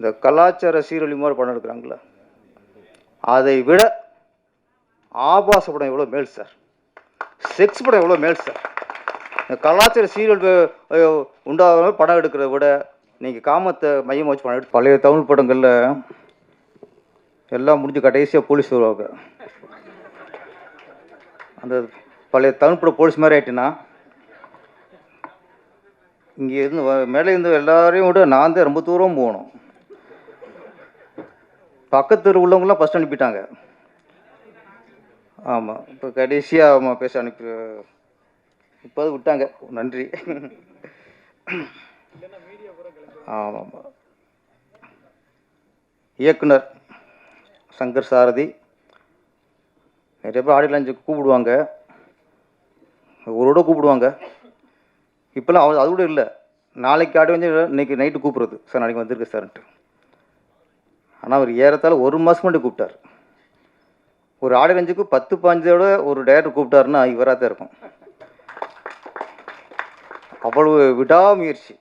இந்த கலாச்சார சீரழி மாதிரி படம் எடுக்கிறாங்கள. அதை விட ஆபாச படம் எவ்வளோ மேல் சார் செக்ஸ் படம் எவ்வளோ மேல் சார் இந்த கலாச்சார சீரியல் உண்டாக படம் எடுக்கிறத விட நீங்கள் காமத்தை மையமாக வச்சு படம் எடுத்து பழைய தமிழ் படங்களில் எல்லாம் முடிஞ்சு கடைசியாக போலீஸ் வருவாங்க. அந்த பழைய தமிழ் படம் போலீஸ் மாதிரி ஆகிட்டுனா இங்கே இருந்து மேலே இருந்து எல்லாரையும் விட நான் தான் ரொம்ப தூரம் போகணும். பக்கத்து உள்ளவங்களாம் ஃபஸ்ட் அனுப்பிட்டாங்க. ஆமாம் இப்போ கடைசியாக ஆமாம் பேச அனுப்பி இப்போ விட்டாங்க. நன்றி. ஆமாம் இயக்குனர் சங்கர் சாரதி. நிறைய பேர் ஆடியோ லஞ்சு கூப்பிடுவாங்க. ஒருவோட கூப்பிடுவாங்க. இப்போல்லாம் அவ அது கூட இல்லை. நாளைக்கு ஆடி வந்து இன்னைக்கு நைட்டு கூப்பிட்றது. சார் நாளைக்கு வந்திருக்கு சார்ன்ட்டு. ஆனால் அவர் ஏறத்தாழ ஒரு மாதம் மட்டும் கூப்பிட்டார். ஒரு ஆடியோ ரஞ்சுக்கு பத்து பாஞ்சோட ஒரு டேரக்டர் கூப்பிட்டாருன்னா இவராக தான் இருக்கும். அவ்வளவு விடாமுயற்சி.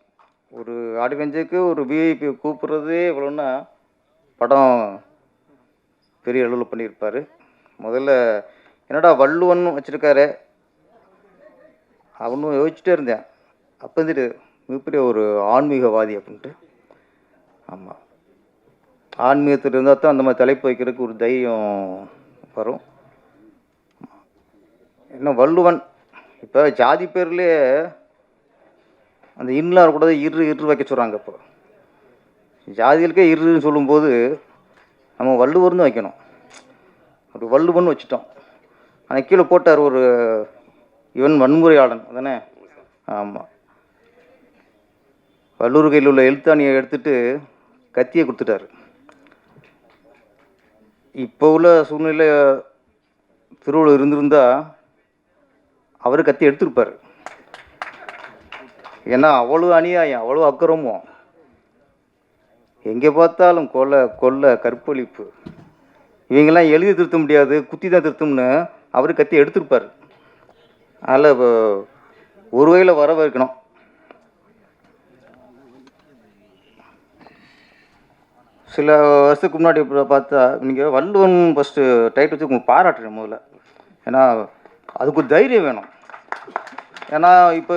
ஒரு ஆடிவெஞ்சுக்கு ஒரு விஐபி கூப்பிட்றதே இவ்வளோன்னா படம் பெரிய அளவில் பண்ணியிருப்பார். முதல்ல என்னடா வள்ளுவன் வச்சுருக்காரு? அவனும் யோசிச்சுட்டே இருந்தேன். அப்போ வந்துட்டு மிகப்பெரிய ஒரு ஆன்மீகவாதி அப்படின்ட்டு. ஆமாம் ஆன்மீகத்தில் இருந்தால் தான் அந்த மாதிரி தலைப்பு வைக்கிறதுக்கு ஒரு தைரியம் வரும். என்ன வள்ளுவன் இப்போ ஜாதி பேர்லேயே அந்த இன்னும் இருக்கக்கூடாது இரு இரு வைக்க சொல்கிறாங்க இப்போ. ஜாதிகளுக்கே இருன்னு சொல்லும்போது நம்ம வள்ளுவர்னு வைக்கணும். அப்படி வள்ளுவன் வச்சுட்டோம். ஆனால் கீழே போட்டார் ஒரு இவன் வன்முறையாளன் அதானே? ஆமாம் வல்லூர் கையில் உள்ள எழுத்தாணியை எடுத்துட்டு கத்தியை கொடுத்துட்டாரு. இப்போ உள்ள சூழ்நிலை திருவள்ளுவர் இருந்திருந்தால் அவர் கத்தி எடுத்திருப்பார். ஏன்னா அவ்வளோ அநியாயம் அவ்வளோ அக்கிரமம். எங்கே பார்த்தாலும் கொலை கொள்ளை கற்பழிப்பு. இவங்கெல்லாம் எழுதி திருத்த முடியாது குத்தி தான் திருத்தம்னு அவர் கத்தி எடுத்திருப்பார். அதில் ஒரு வகையில் வரவேற்கணும். சில வருஷத்துக்கு முன்னாடி இப்போ பார்த்தா நீங்கள் வள்ளுவன் ஃபஸ்ட்டு டைட் வச்சு உங்களுக்கு பாராட்டுறேன் முதல்ல. ஏன்னா அதுக்கு ஒரு தைரியம் வேணும். ஏன்னா இப்போ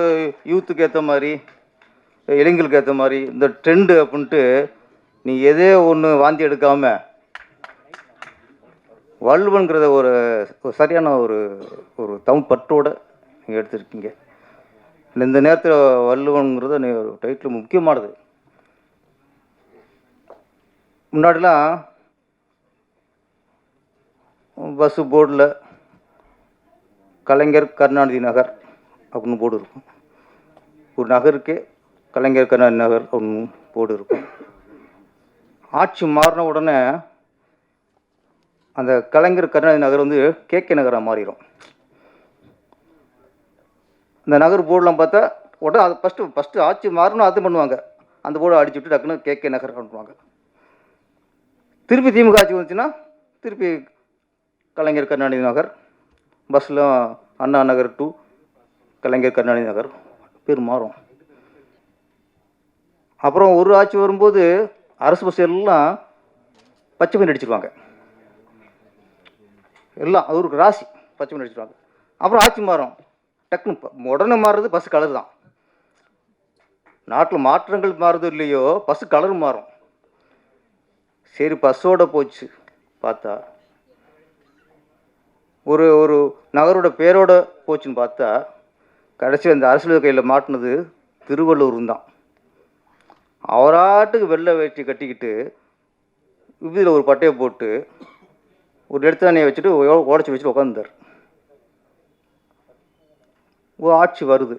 யூத்துக்கு ஏற்ற மாதிரி இளைஞர்களுக்கு ஏற்ற மாதிரி இந்த ட்ரெண்டு அப்படின்ட்டு நீ எதே ஒன்று வாந்தி எடுக்காமல் வள்ளுவன்கிறத ஒரு ஒரு சரியான ஒரு ஒரு தமிழ் பற்றோட நீங்கள் எடுத்திருக்கீங்க. இந்த நேரத்தில் வள்ளுவனுங்கிறத நீ ஒரு டைட்டில் முக்கியமானது. முன்னாடிலாம் பஸ்ஸு போர்டில் கலைஞர் கருணாநிதி நகர் அப்படின்னு போர்டு இருக்கும். ஒரு நகருக்கே கலைஞர் கருணாநிதி நகர் அப்படின்னு போர்டு இருக்கும். ஆட்சி மாறின உடனே அந்த கலைஞர் கருணாநிதி நகர் வந்து கேகே நகராக மாறிடும் இந்த நகர் போர்டெலாம் பார்த்தா உடனே அது ஃபஸ்ட்டு ஃபஸ்ட்டு ஆட்சி மாறணும் அது பண்ணுவாங்க. அந்த போர்டை அடிச்சுட்டு டக்குன்னு கேகே நகர் பண்ணுவாங்க திருப்பி திமுக ஆட்சி வந்துச்சுன்னா திருப்பி கலைஞர் கருணாநிதி நகர் பஸ்ஸில் அண்ணா நகர் டு கலைஞர் கருணாநிதி நகர் பேர் மாறும் அப்புறம் ஒரு ஆட்சி வரும்போது அரசு பஸ் எல்லாம் பச்சை மீன் அடிச்சிருவாங்க. எல்லாம் அவருக்கு ஒரு ராசி பச்சை மீன் அடிச்சிருவாங்க. அப்புறம் ஆட்சி மாறும். டக்குன்னு உடனே மாறுறது பஸ் கலர் தான். நாட்டில் மாற்றங்கள் மாறுதோ இல்லையோ பஸ் கலர் மாறும். சரி பஸ்ஸோட போச்சு பார்த்தா. ஒரு ஒரு நகரோட பேரோட போச்சுன்னு பார்த்தா கடைசி அந்த அரசியல் கையில் மாட்டினது திருவள்ளூர் தான் அவராட்டுக்கு வெள்ளை வேட்டி கட்டிக்கிட்டு இதில் ஒரு பட்டையை போட்டு ஒரு எடுத்தானையை வச்சுட்டு உடச்சி வச்சுட்டு உட்காந்துருந்தார் ஒரு ஆட்சி வருது.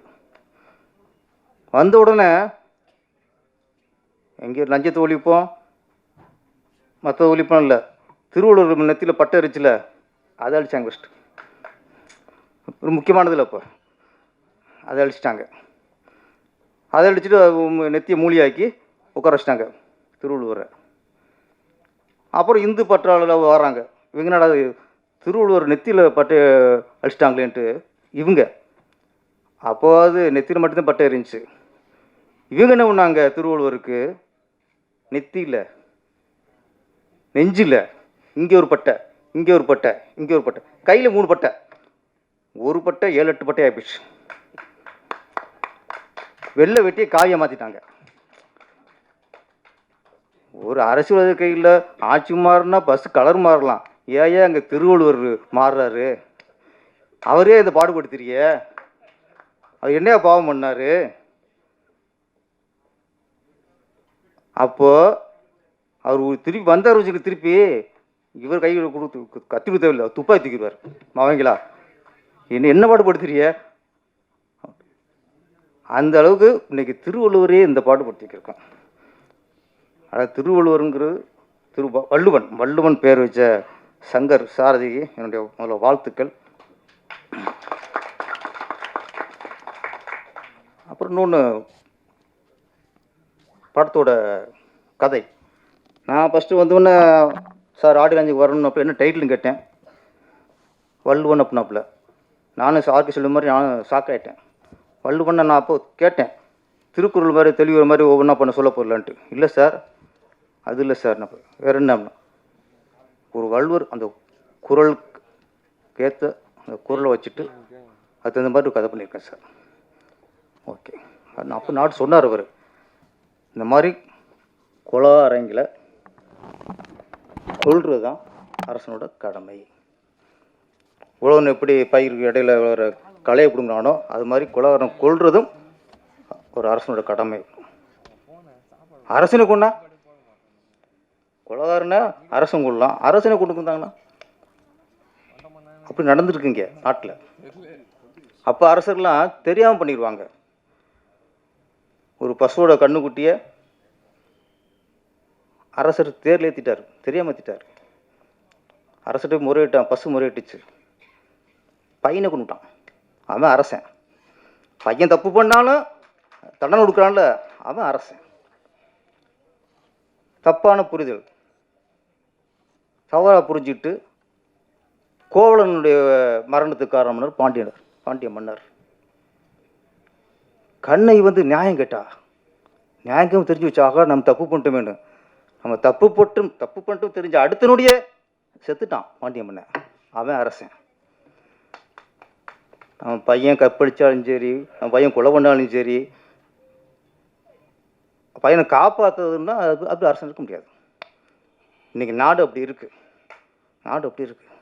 வந்த உடனே எங்கே லஞ்சத்தை ஒழிப்போம் மற்ற ஒழிப்போம் இல்லை. திருவள்ளுவர் நெத்தியில் பட்டை இருந்துச்சுல அதை அழிச்சாங்க ஃபஸ்ட்டு ஒரு முக்கியமானதில்ல இப்போ அதை அழிச்சிட்டாங்க அதை அழிச்சிட்டு நெத்தியை மூலியாக்கி உட்கார வச்சிட்டாங்க திருவள்ளுவரை. அப்புறம் இந்து பற்றாளர் வராங்க. இவங்க என்னடா திருவள்ளுவர் நெத்தியில் பட்டை அழிச்சிட்டாங்களேன்ட்டு இவங்க. அப்போது நெத்தியில் மட்டும்தான் பட்டை இருந்துச்சு இவங்க என்ன பண்ணாங்க திருவள்ளுவருக்கு? நெத்தியில். நெஞ்சில் இங்கே ஒரு பட்டை இங்கே ஒரு பட்டை இங்கே ஒரு பட்டை கையில் மூணு பட்டை. ஒரு பட்டை ஏழு எட்டு பட்டை ஆயிடுச்சு வெள்ளை வெட்டியை காயை மாற்றிட்டாங்க ஒரு அரசியல் கையில் ஆட்சி மாறினா பஸ் கலர் மாறலாம். ஏன் அங்கே திருவள்ளுவர் மாறுறாரு? அவரே இதை பாடுபடுத்துறிய. அவர் என்னையா பாவம் பண்ணாரு? அப்போது அவர் திருப்பி வந்தார் வச்சுக்க திருப்பி இவர் கையில் கொடுத்து கத்தி கொடுத்தவில்லை துப்பாக்கி தூக்கிடுவார். அவங்களா என்ன என்ன பாடுபடுத்துறிய அந்த அளவுக்கு இன்னைக்கு திருவள்ளுவரே இந்த பாட்டு படுத்திக்கிருக்கோம் அதாவது திருவள்ளுவருங்கிறது திரு வள்ளுவன் வள்ளுவன் பேர் வச்ச சங்கர் சாரதிக்கு என்னுடைய முதல்ல வாழ்த்துக்கள். அப்புறம் இன்னொன்று படத்தோட கதை. நான் ஃபஸ்ட்டு வந்தோடனே சார் ஆடி காஞ்சிக்கு வரணும் அப்போ என்ன டைட்டில்னு கேட்டேன். வள்ளுவன் அப்படின்னாப்புல நானும் சாருக்கு சொல்லும் மாதிரி நானும் ஷாக்காயிட்டேன் பண்ண நான் அப்போ கேட்டேன். திருக்குறள் மாதிரி தெளிவுற மாதிரி ஒவ்வொன்றா பண்ண சொல்ல போடலான்ட்டு இல்லை சார். அது இல்லை சார். நான் வேறு என்ன? அப்படின்னா, ஒரு வள்ளுவர் அந்த குரலுக்கு ஏற்ற அந்த குரலை வச்சுட்டு அதுக்கு தகுந்த மாதிரி ஒரு கதை பண்ணியிருக்கேன் சார். ஓகே. அப்போ நாட்டு சொன்னார் அவர். இந்த மாதிரி குல அரங்கில் சொல்கிறது தான் அரசனோட கடமை. உழவன் எப்படி பயிருக்கு இடையில வர களையை பிடுங்குறானோ அது மாதிரி குலகாரன் கொள்றதும் ஒரு அரசனோட கடமை. அரசனை கொண்டா குலகாரனை அரசன் கொள்ளலாம் அரசனை கொண்டு வந்தாங்கன்னா அப்படி நடந்துருக்குங்க நாட்டில். அப்போ அரசர்லாம் தெரியாமல் பண்ணிடுவாங்க ஒரு பசுவோட கண்ணுக்குட்டியை அரசர் தேர்ல ஏற்றிட்டார் தெரியாமல் ஏற்றிட்டார் அரசர்கிட்ட முறையிட்டான் பசு முறையிட்டுச்சு. பையனை கொண்டுட்டான் அவன் அரசன். பையன் தப்பு பண்ணாலும் தண்டனை கொடுக்குறான்ல அவன் அரசன். தப்பான புரிதல். தவறாக புரிஞ்சுக்கிட்டு கோவலனுடைய மரணத்துக்கு காரணம் பாண்டியனர் பாண்டிய மன்னர். கண்ணை வந்து நியாயம் கேட்டா நியாயம் தெரிஞ்சு வச்சாக நம்ம தப்பு பண்ணிட்டோமேனு நம்ம தப்பு போட்டும் தப்பு பண்ணிட்டும் தெரிஞ்ச அடுத்தனுடைய செத்துட்டான் பாண்டியம்மனை அவன் அரசன். அவன் பையன் கற்பழிச்சாலும் சரி அவன் பையன் கொலை பண்ணாலும் சரி பையனை காப்பாற்றுறதுன்னா அது அப்படி அரசன் இருக்க முடியாது. இன்னைக்கு நாடு அப்படி இருக்குது நாடு அப்படி இருக்குது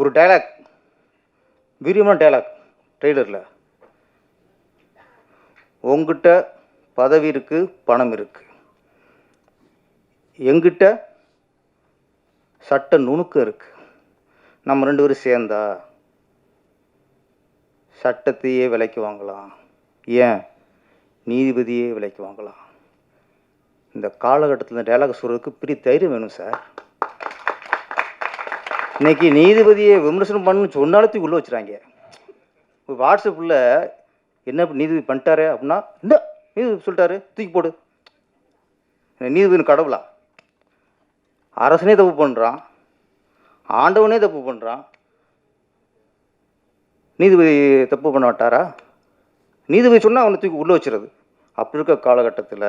ஒரு டைலாக் வீரியமான டைலாக் ட்ரெய்லரில் உங்ககிட்ட பதவி இருக்கு பணம் இருக்குது எங்கிட்ட சட்ட நுணுக்கம் இருக்கு. நம்ம ரெண்டு பேரும் சேர்ந்தா சட்டத்தையே விலைக்கு வாங்கலாம். ஏன்? நீதிபதியே விலைக்கு வாங்கலாம். இந்த காலகட்டத்தில் இந்த டைலாக் சொல்கிறதுக்கு பெரிய தைரியம் வேணும் சார் இன்னைக்கு நீதிபதியை விமர்சனம் பண்ணணும்னு சொன்னாலே உள்ளே வச்சுறாங்க ஒரு வாட்ஸ்அப்பில் என்ன நீதிபதி பண்ணிட்டாரு அப்படின்னா இந்த நீதிபதி சொல்லிட்டாரு தூக்கி போடு. நீதிபதி கடவுளா? அரசனே தப்பு பண்ணுறான் ஆண்டவனே தப்பு பண்ணுறான் நீதிபதி தப்பு பண்ண மாட்டாரா? நீதிபதி சொன்னால் அவனை தூக்கி உள்ளே வச்சிருது. அப்படி இருக்க காலகட்டத்தில்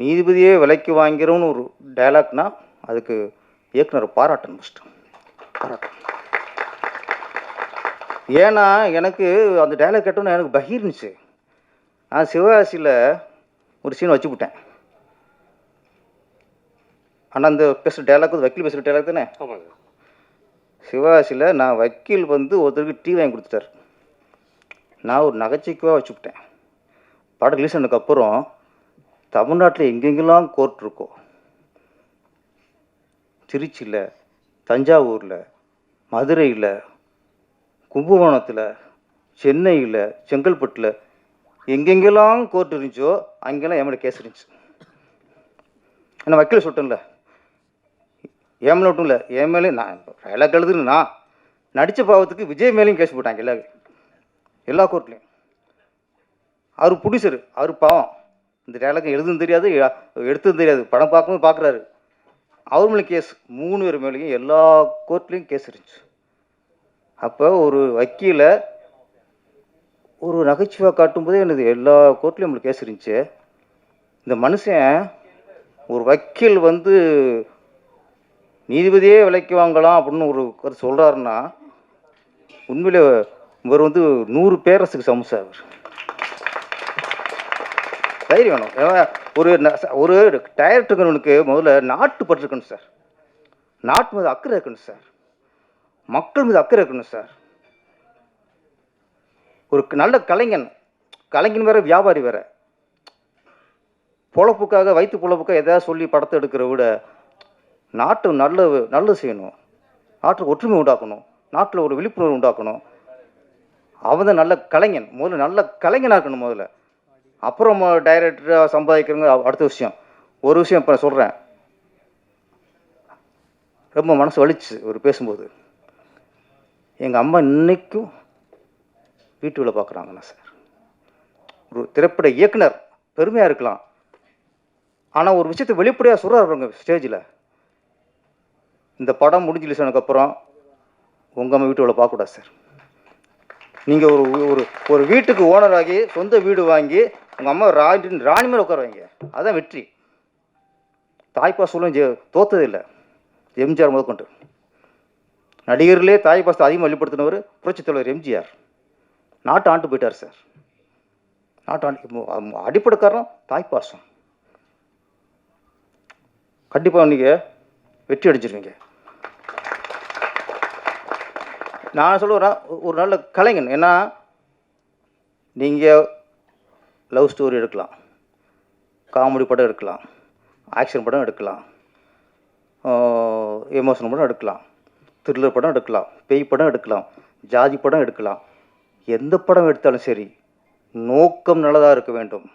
நீதிபதியே விலைக்கு வாங்கிறோன்னு ஒரு டைலாக்னா அதுக்கு இயக்குனர் பாராட்டணும் ஃபஸ்ட்டு பாராட்டணும். ஏன்னா எனக்கு அந்த டைலாக் கேட்டோன்னே எனக்கு பகிர்ந்துச்சு. நான் சிவகாசியில் ஒரு சீன் வச்சுக்கிட்டேன் ஆனால் அந்த பேசுகிற டைலாக் வக்கீல் பேசுகிற டைலாக் தானே? ஆமாங்க. சிவகாசியில் நான் வக்கீல் வந்து ஒருத்தருக்கு டீ வாங்கி கொடுத்துட்டார். நான் ஒரு நகைச்சுவைக்காக வச்சுவிட்டேன் படம் ரிலீஸ் ஆனதுக்கப்புறம் தமிழ்நாட்டில் எங்கெங்கெல்லாம் கோர்ட் இருக்கோ திருச்சியில் தஞ்சாவூரில் மதுரையில் கும்பகோணத்தில் சென்னையில் செங்கல்பட்டில் எங்கெங்கெல்லாம் கோர்ட் இருந்துச்சோ அங்கெல்லாம் என் மேலே கேஸ் இருந்துச்சு. என்ன வக்கீல் சொல்லிட்டேன்ல? என் மேலே மட்டும் இல்லை. என் மேலே நான் டைலாக் எழுதுன்னு நடித்த பாவத்துக்கு விஜய் மேலேயும் கேஸ் போட்டாங்க எல்லா எல்லா கோர்ட்லேயும் அவர் ப்ரொடியூசர் அவர் பாவம். இந்த டைலாக் எழுதுன்னு தெரியாது எடுத்ததும் தெரியாது. படம் பார்க்கும்போது பார்க்குறாரு. அவர் மேலே கேஸ் மூணு பேர் மேலேயும் எல்லா கோர்ட்லேயும் கேஸ் இருந்துச்சு. அப்போ ஒரு வக்கீலை ஒரு நகைச்சுவை காட்டும்போதே எனது எல்லா கோர்ட்லேயும் நம்மளுக்கு கேஸ் இருந்துச்சு. இந்த மனுஷன் ஒரு வக்கீல் வந்து நீதிபதியே விலைக்கு வாங்கலாம் அப்படின்னு ஒரு சொல்கிறாருன்னா உண்மையில் இவர் வந்து நூறு பேரரசுக்கு சமூசா சார் அவர். தைரியம் வேணும். ஒரு ஒரு டயர் ச- ஒரு முதல்ல நாட்டுப்பற்று இருக்கணும் சார். நாட்டு மீது அக்கறை இருக்கணும் சார். மக்கள் மீது அக்கறை இருக்கணும் சார். ஒரு நல்ல கலைஞன். கலைஞன் வேற வியாபாரி வேற. பொழப்புக்காக வயிற்று பொழப்புக்காக எதாவது சொல்லி படத்தை எடுக்கிற விட நாட்டு நல்ல நல்லது செய்யணும். நாட்டில் ஒற்றுமை உண்டாக்கணும். நாட்டில் ஒரு விழிப்புணர்வு உண்டாக்கணும். அவன் தான் நல்ல கலைஞன். முதல்ல நல்ல கலைஞனாக இருக்கணும் முதல்ல. அப்புறம் டைரக்டராக சம்பாதிக்கிறவங்க அடுத்த விஷயம். ஒரு விஷயம் இப்போ சொல்கிறேன் ரொம்ப மனசு வலிச்சு ஒரு பேசும்போது. எங்கள் அம்மா இன்னைக்கும் வீட்டு வேலை பார்க்குறாங்கண்ணா சார். ஒரு திரைப்பட இயக்குனர். பெருமையாக இருக்கலாம். ஆனால் ஒரு விஷயத்தை வெளிப்படையாக சொல்கிறாருங்க ஸ்டேஜில் இந்த படம் முடிஞ்சு சொன்னதுக்கப்புறம் உங்கள் அம்மா வீட்டு வேலை பார்க்கக்கூடாது சார் நீங்கள் ஒரு ஒரு ஒரு வீட்டுக்கு ஓனராகி சொந்த வீடு வாங்கி உங்கள் அம்மா ராணி ராணி மேலே உட்கார வைங்க அதுதான் வெற்றி தாய்ப்பாசலும் ஜெ தோத்ததில்லை எம்ஜிஆர் முதற்கொண்டு நடிகர்களே தாய்ப்பாசத்தை அதிகமாக வெளிப்படுத்தினவர் புரட்சித் தலைவர் எம்ஜிஆர். நாட்டு ஆண்டு போயிட்டார் சார் நாட்டு ஆண்டு அடிப்படை காரணம் தாய்ப்பாசம் கண்டிப்பாக நீங்கள் வெற்றி அடிச்சிருவீங்க நான் சொல்லுவேன் ஒரு நல்ல கலைஞன். ஏன்னா நீங்கள் லவ் ஸ்டோரி எடுக்கலாம். காமெடி படம் எடுக்கலாம். ஆக்ஷன் படம் எடுக்கலாம். எமோஷனல் படம் எடுக்கலாம். த்ரில்லர் படம் எடுக்கலாம். பேய் படம் எடுக்கலாம். ஜாதி படம் எடுக்கலாம். எந்த படம் எடுத்தாலும் சரி நோக்கம் நல்லதாக இருக்க வேண்டும்.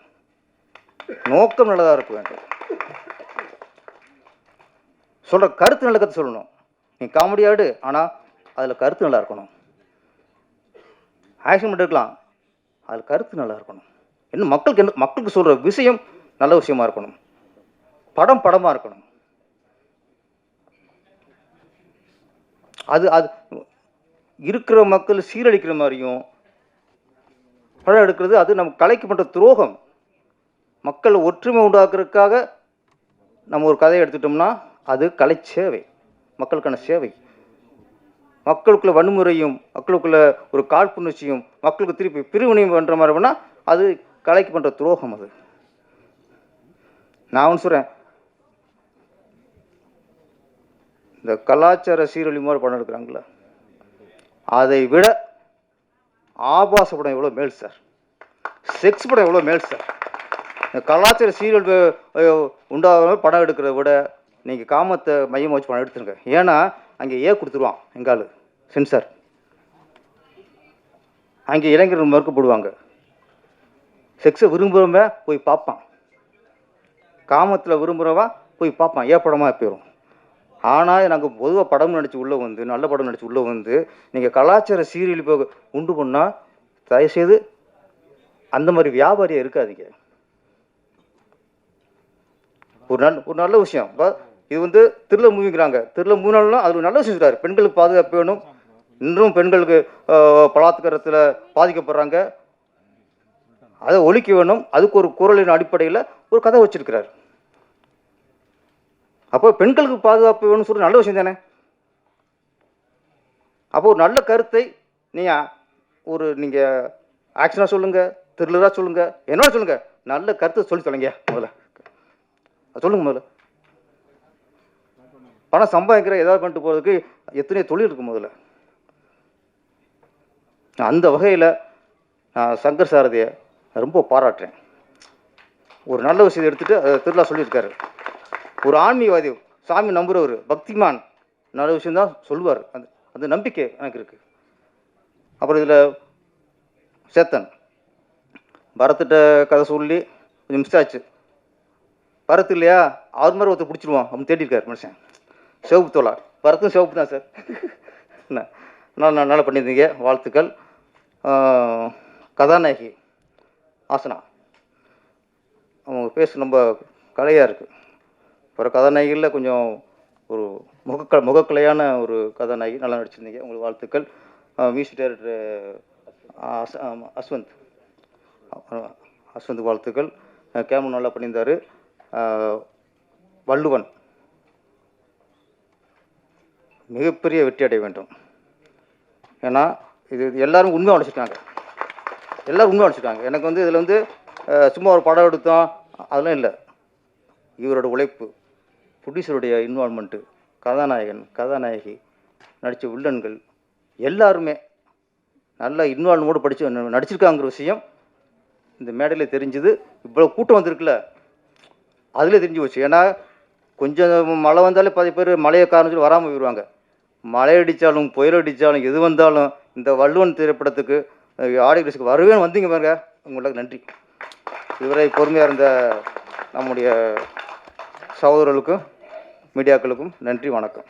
நோக்கம் நல்லதாக இருக்க வேண்டும். சொல்கிற கருத்து நல்ல கருத்து சொல்லணும். நீ காமெடி ஆடு ஆனால் அதில் கருத்து நல்லா இருக்கணும். ஆக்ஷன் பண்ணிருக்கலாம் அதில் கருத்து நல்லா இருக்கணும். இன்னும் மக்களுக்கு என்ன மக்களுக்கு சொல்கிற விஷயம் நல்ல விஷயமா இருக்கணும். படம் படமாக இருக்கணும். அது அது இருக்கிற மக்கள் சீரழிக்கிற மாதிரியும் படம் எடுக்கிறது அது நம்ம கலைக்கு பண்ணுற துரோகம். மக்கள் ஒற்றுமை உண்டாக்குறதுக்காக நம்ம ஒரு கதையை எடுத்துட்டோம்னா அது கலை சேவை மக்களுக்கான சேவை. மக்களுக்குள்ள வன்முறையும் மக்களுக்குள்ள ஒரு காழ்ப்புணர்ச்சியும் மக்களுக்கு திருப்பி பிரிவினையும் பண்ணுற மாதிரி வேணால் அது கலைக்கு பண்ணுற துரோகம் அது. நான் ஒன்று சொல்கிறேன் இந்த கலாச்சார சீரழிவு மாதிரி படம் எடுக்கிறாங்களே அதை விட ஆபாச படம் எவ்வளோ மேல் சார். செக்ஸ் படம் எவ்வளோ மேல் சார். இந்த கலாச்சார சீரியல் உண்டாக படம் எடுக்கிறத விட நீங்கள் காமத்தை மையமாக வச்சு பணம் எடுத்துருங்க. ஏன்னா அங்கே ஏ கொடுத்துருவான் எங்காலு சென்சார் அங்கே இளைஞர்கள் மறுக்கப்படுவாங்க செக்ஸை விரும்புகிறவன் போய் பார்ப்பான். காமத்தில் விரும்புகிறவன் போய் பார்ப்பான். ஏ படமாக போயிடும் ஆனால் நாங்கள் பொதுவாக படம் நடித்து உள்ளே வந்து நல்ல படம் நடித்து உள்ளே வந்து நீங்கள் கலாச்சார சீரியல் போக உண்டு பண்ணால் தயவுசெய்து அந்த மாதிரி வியாபாரியாக இருக்காதீங்க. ஒரு நல்ல ஒரு நல்ல விஷயம். இது வந்து திருல மூவிங்கிறாங்க. திருல மூவினாலும் அது நல்ல விஷயம் சொல்கிறார் பெண்களுக்கு பாதுகாப்பு வேணும். இன்றும் பெண்களுக்கு பலாத்காரத்தில் பாதிக்கப்படுறாங்க. அதை ஒழிக்க வேணும். அதுக்கு ஒரு குரலின் அடிப்படையில் ஒரு கதை வச்சிருக்கிறார். அப்போ பெண்களுக்கு பாதுகாப்பு வேணும்னு சொல்லி நல்ல விஷயம் தானே? அப்போ ஒரு நல்ல கருத்தை நீங்கள் ஒரு நீங்கள் ஆக்ஷனாக சொல்லுங்கள் த்ரில்லராக சொல்லுங்கள் என்னோட சொல்லுங்கள் நல்ல கருத்தை சொல்லி தொலைங்க முதல்ல. சொல்லுங்கள் சொல்லுங்க முதல்ல. பணம் சம்பாதிக்கிற ஏதாவது பண்ணிட்டு போகிறதுக்கு எத்தனையோ தொழில் இருக்கும் முதல்ல. அந்த வகையில் நான் சங்கர் சாரதியை ரொம்ப பாராட்டுறேன். ஒரு நல்ல விஷயத்தை எடுத்துகிட்டு அதை திருவிழா சொல்லியிருக்காரு. ஒரு ஆன்மீகவாதி சாமி நம்புகிறவர் பக்திமான் நல்ல விஷயந்தான் சொல்லுவார். அந்த அந்த நம்பிக்கை எனக்கு இருக்குது அப்புறம் இதில் சேத்தன் பரத்திட்ட கதை சொல்லி கொஞ்சம் மிஸ் ஆச்சு. பரத் இல்லையா? அவர் மாதிரி ஒருத்தர் பிடிச்சிருவான். அப்படின்னு தேடிருக்காரு மனுஷன். சிவப்பு தோலா. பரத்தும் சிவப்பு தான் சார். என்ன நல்லா நல்லா பண்ணியிருந்தீங்க? வாழ்த்துக்கள். கதாநாயகி ஆசனா. அவங்க பேச ரொம்ப கலையாக இருக்குது அப்புறம் கதாநாயகியில் கொஞ்சம் ஒரு முகக்க முகக்கலையான ஒரு கதாநாயகி நல்லா நடிச்சிருந்தீங்க. உங்களுக்கு வாழ்த்துக்கள். Music director Ashwanth. அஸ்வந்த் வாழ்த்துக்கள். கேமரா நல்லா பண்ணியிருந்தார். வள்ளுவன். மிகப்பெரிய வெற்றி அடைய வேண்டும். ஏன்னா இது எல்லாரும் உண்மை உழைச்சிருக்காங்க எல்லாரும் உண்மை உழைச்சிருக்காங்க எனக்கு வந்து இதில் வந்து சும்மா ஒரு படம் எடுத்தோம் அதெல்லாம் இல்லை. இவரோட உழைப்பு ப்ரொடியூசருடைய இன்வால்மெண்ட்டு கதாநாயகன் கதாநாயகி நடித்த வில்லன்கள் எல்லாருமே நல்லா இன்வால்மெண்ட்டோடு படித்து நடிச்சிருக்காங்கிற விஷயம் இந்த மேடையில் தெரிஞ்சுது. இவ்வளோ கூட்டம் வந்திருக்குல்ல அதில் தெரிஞ்சு போச்சு. ஏன்னா கொஞ்சம் மழை வந்தாலே பாதி பேர் மழையை காரணம் சொல்லி வராமல் போயிடுவாங்க மழை அடித்தாலும் புயல் அடித்தாலும் எது வந்தாலும் இந்த வள்ளுவன் திரைப்படத்துக்கு ஆடியன்ஸுக்கு வருவேன். வந்தீங்க பாருங்க. உங்களுக்கு நன்றி. இதுவரை பொறுமையாக இருந்த நம்முடைய சகோதரர்களுக்கும் மீடியாக்களுக்கும் நன்றி வணக்கம்.